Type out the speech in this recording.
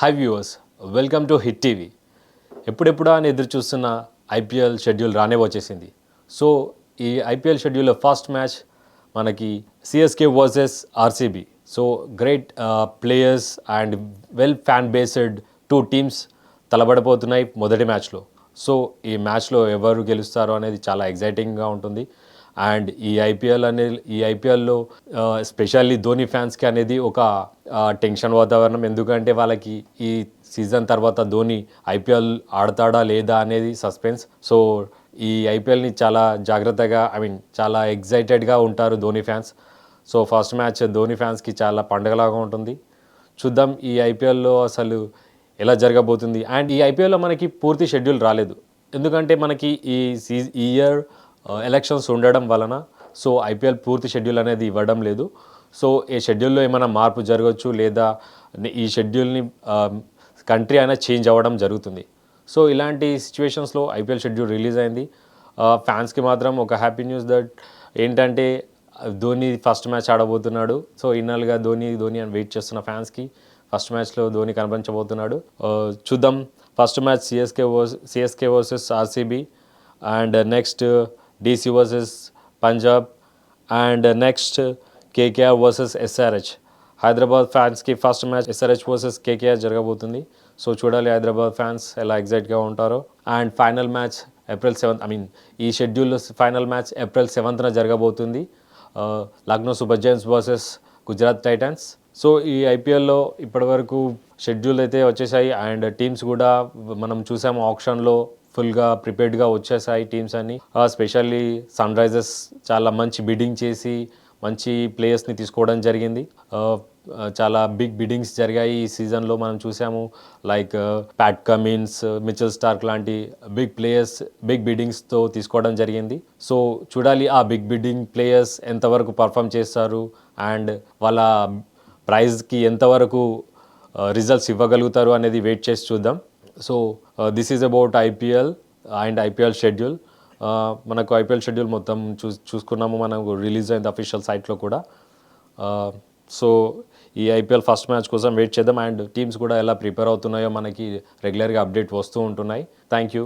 Hi viewers welcome to Hit TV ఎప్పుడెప్పుడా అని ఎదురు చూస్తున్న ఐపీఎల్ షెడ్యూల్ రానే వచ్చేసింది. సో ఈ ఐపీఎల్ షెడ్యూల్లో ఫస్ట్ మ్యాచ్ మనకి CSK versus RCB so great players and well fan based two teams తలబడిపోతున్నాయి మొదటి మ్యాచ్లో. సో ఈ మ్యాచ్లో ఎవరు గెలుస్తారో అనేది చాలా ఎగ్జైటింగ్గా ఉంటుంది. అండ్ ఈ ఐపీఎల్ అనేది ఈ ఐపీఎల్లో స్పెషల్లీ ధోని ఫ్యాన్స్కి అనేది ఒక టెన్షన్ వాతావరణం. ఎందుకంటే వాళ్ళకి ఈ సీజన్ తర్వాత ధోని ఐపీఎల్ ఆడతాడా లేదా అనేది సస్పెన్స్ సో ఈ ఐపీఎల్ని చాలా జాగ్రత్తగా ఐ మీన్ చాలా ఎగ్జైటెడ్గా ఉంటారు Dhoni fans so first match Dhoni ఫ్యాన్స్కి చాలా పండగలాగా ఉంటుంది. చూద్దాం ఈ ఐపీఎల్లో అసలు ఎలా జరగబోతుంది. అండ్ ఈ ఐపీఎల్లో మనకి పూర్తి షెడ్యూల్ రాలేదు. ఎందుకంటే మనకి ఈ సీ ఈ ఇయర్ ఎలక్షన్స్ ఉండడం వలన సో ఐపీఎల్ పూర్తి షెడ్యూల్ అనేది ఇవ్వడం లేదు. సో ఈ షెడ్యూల్లో ఏమైనా మార్పు జరగవచ్చు లేదా ఈ షెడ్యూల్ని కంట్రీ అయినా చేంజ్ అవ్వడం జరుగుతుంది. సో ఇలాంటి సిచ్యువేషన్స్లో ఐపీఎల్ షెడ్యూల్ రిలీజ్ అయింది. ఫ్యాన్స్కి మాత్రం ఒక హ్యాపీ న్యూస్ దట్ ఏంటంటే ధోని ఫస్ట్ మ్యాచ్ ఆడబోతున్నాడు. సో ఇన్నాళ్ళుగా ధోని ధోని అని వెయిట్ చేస్తున్న ఫ్యాన్స్కి ఫస్ట్ మ్యాచ్లో ధోని కనిపించబోతున్నాడు చూద్దాం. First match CSK vers CSK versus RCB and next DC versus Punjab and next KKR versus SRH Hyderabad ఫ్యాన్స్కి first match SRH versus KKR జరగబోతుంది. సో చూడాలి హైదరాబాద్ ఫ్యాన్స్ ఎలా ఎగ్జైట్గా ఉంటారో. And final match April seventh I mean ఈ షెడ్యూల్లో final match April సెవెంత్న జరగబోతుంది. Lucknow Super Giants versus Gujarat Titans so ఈ ఐపీఎల్లో ఇప్పటివరకు షెడ్యూల్ అయితే వచ్చేసాయి. అండ్ టీమ్స్ కూడా మనం చూసాము ఆప్షన్లో ఫుల్గా ప్రిపేర్డ్గా వచ్చేసాయి టీమ్స్ అన్ని. స్పెషల్లీ సన్ రైజర్స్ చాలా మంచి బిడ్డింగ్ చేసి మంచి ప్లేయర్స్ని తీసుకోవడం జరిగింది. చాలా బిగ్ బిడ్డింగ్స్ జరిగాయి ఈ సీజన్లో మనం చూసాము. Like Pat Cummins Mitchell Starc లాంటి బిగ్ ప్లేయర్స్ బిగ్ బిడ్డింగ్స్తో తీసుకోవడం జరిగింది. సో చూడాలి ఆ బిగ్ బిడ్డింగ్ ప్లేయర్స్ ఎంతవరకు పర్ఫామ్ చేస్తారు అండ్ వాళ్ళ ప్రైజ్కి ఎంతవరకు రిజల్ట్స్ ఇవ్వగలుగుతారు అనేది వెయిట్ చేసి చూద్దాం. So this is about IPL and IPL schedule మనకు ఐపీఎల్ షెడ్యూల్ మొత్తం చూ చూసుకున్నాము మనకు రిలీజ్ అయింది అఫీషియల్ సైట్లో కూడా. Uh, సో ఈ ఐపీఎల్ ఫస్ట్ మ్యాచ్ కోసం వెయిట్ చేద్దాం అండ్ టీమ్స్ కూడా ఎలా ప్రిపేర్ అవుతున్నాయో మనకి రెగ్యులర్గా అప్డేట్ వస్తూ ఉంటున్నాయి. Thank you